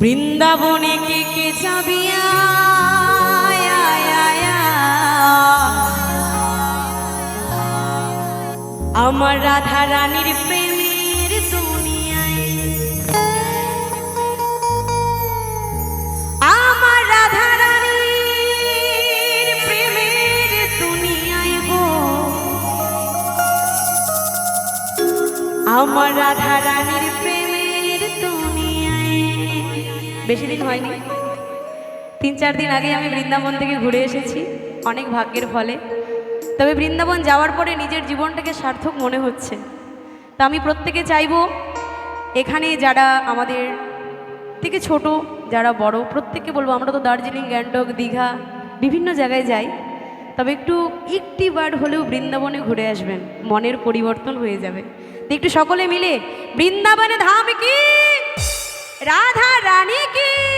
বৃন্দাবনে কে কে যাবিয়া আমার রাধা রানীর প্রেমের দুনিয়ায়। আমার রাধা রানীর প্রেমের দুনিয়ায় গো। আমার রাধা রানীর বেশি দিন হয়নি। তিন, চার দিন আগে আমি বৃন্দাবন থেকে ঘুরে এসেছি, অনেক ভাগ্যের ফলে। তবে বৃন্দাবন যাওয়ার পরে নিজের জীবনটাকে সার্থক মনে হচ্ছে। তা আমি প্রত্যেকে চাইব, এখানে যারা আমাদের থেকে ছোট, যারা বড়, প্রত্যেককে বলব, আমরা তো দার্জিলিং, গ্যাংটক, দীঘা, বিভিন্ন জায়গায় যাই, তবে একটু একটি বার হলেও বৃন্দাবনে ঘুরে আসবেন। মনের পরিবর্তন হয়ে যাবে। একটু সকলে মিলে বৃন্দাবনে ধাম কি? রাধা রানী কি?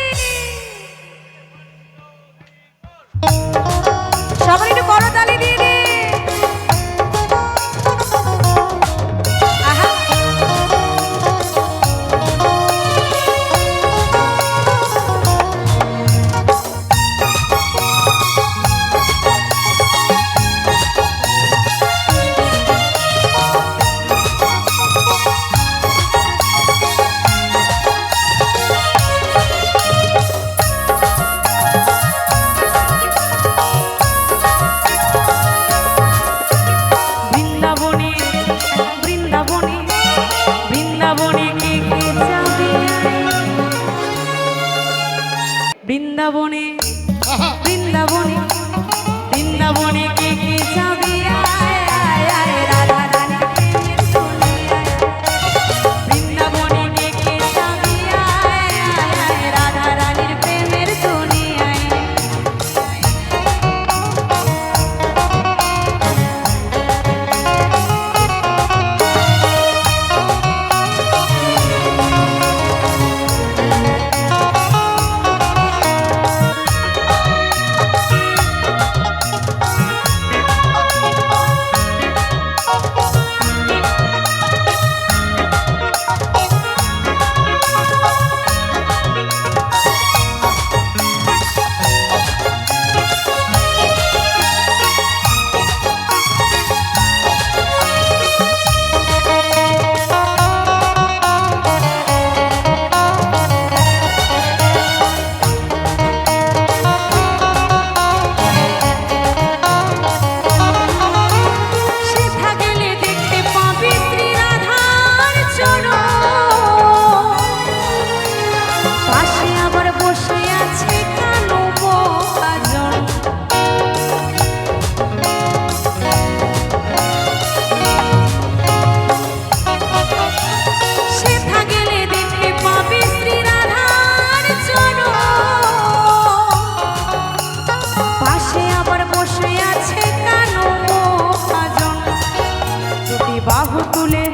বাহু তুলে,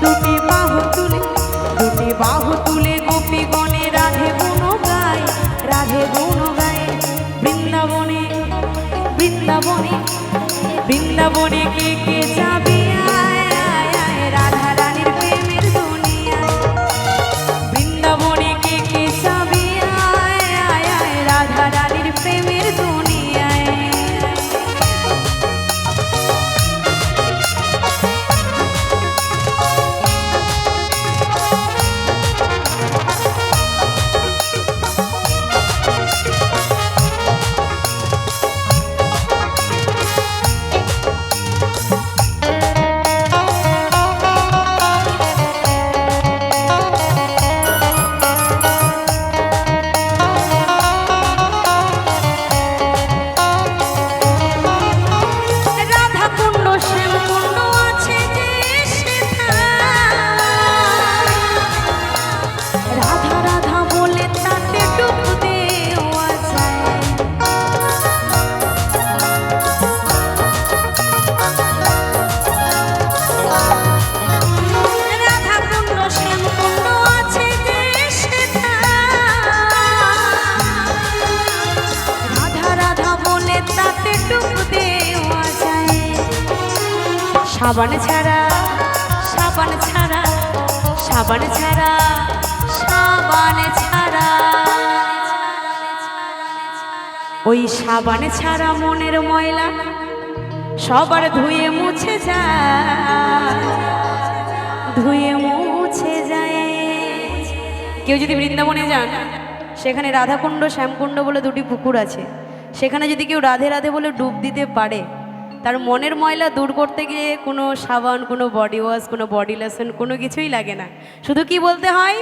দুটি বাহু তুলে, দুটি বাহু তুলে গোপী গণে রাধে গুণ গায় রাধে গুণ গায় বৃন্দাবনে বৃন্দাবনে বৃন্দাবনে কে কে সাবান ছাড়া সাবান ছাড়া সাবান ছাড়া সাবান ছাড়া। ওই সাবান ছাড়া মনের ময়লা সবার ধুয়ে মুছে যায়, ধুয়ে মুছে যায়। কেউ যদি বৃন্দাবনে যান, সেখানে রাধাকুণ্ড, শ্যামকুণ্ড বলে দুটি পুকুর আছে। সেখানে যদি কেউ রাধে রাধে বলে ডুব দিতে পারে তার মনের ময়লা দূর করতে গিয়ে কোনো সাবান, কোনো বডি ওয়াশ কোনো বডি লোশন কোনো কিছুই লাগে না। শুধু কি বলতে হয়?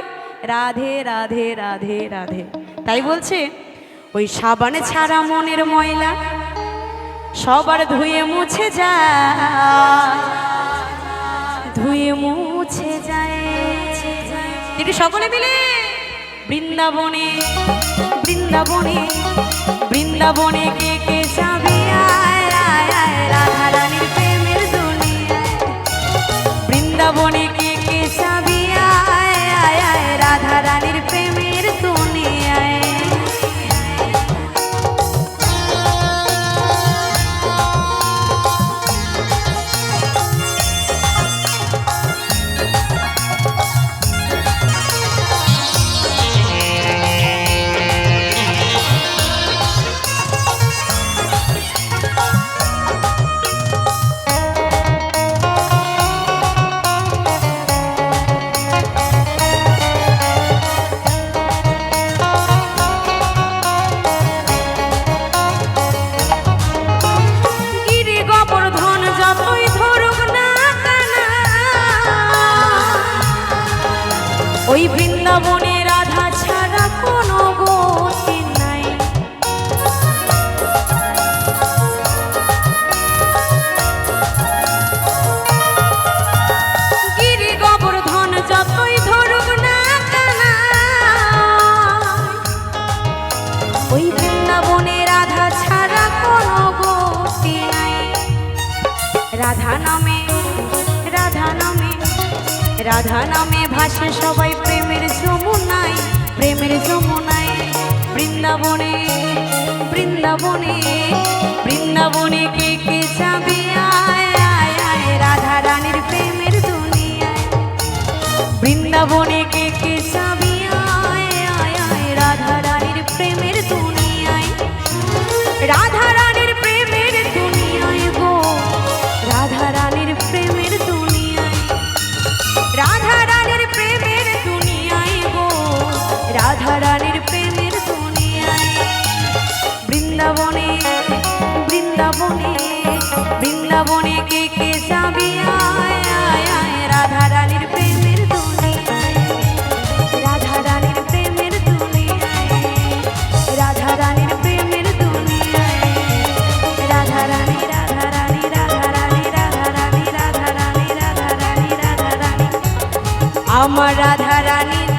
রাধে রাধে রাধে রাধে। তাই বলছে, ওই সাবানে ছাড়া মনের ময়লা সবার ধুয়ে মুছে যায়, ধুয়ে মুছে যায়। একটু সকলে মিলে, বৃন্দাবনে বৃন্দাবনে বৃন্দাবনে কে রাধা নামে ভাসে সবাই প্রেমের যমুনায় প্রেমের যমুনায়, বৃন্দাবনে বৃন্দাবনে বৃন্দাবনে কে কে যাবে? আয় আয় রাধা রানীর প্রেমের দুনিয়ায়। বৃন্দাবনে কে কে কে কে যাবি আয় আয় আয় রাধা রানীর প্রেমের দুনিয়ায়। রাধা রানীর প্রেমের দুনিয়ায়। রাধা রানীর প্রেমের দুনিয়ায়। রাধা রানী রাধা রানী রাধা রানী রাধা রানী রাধা রানী রাধা রানী রাধা রানী আমার রাধা রানীর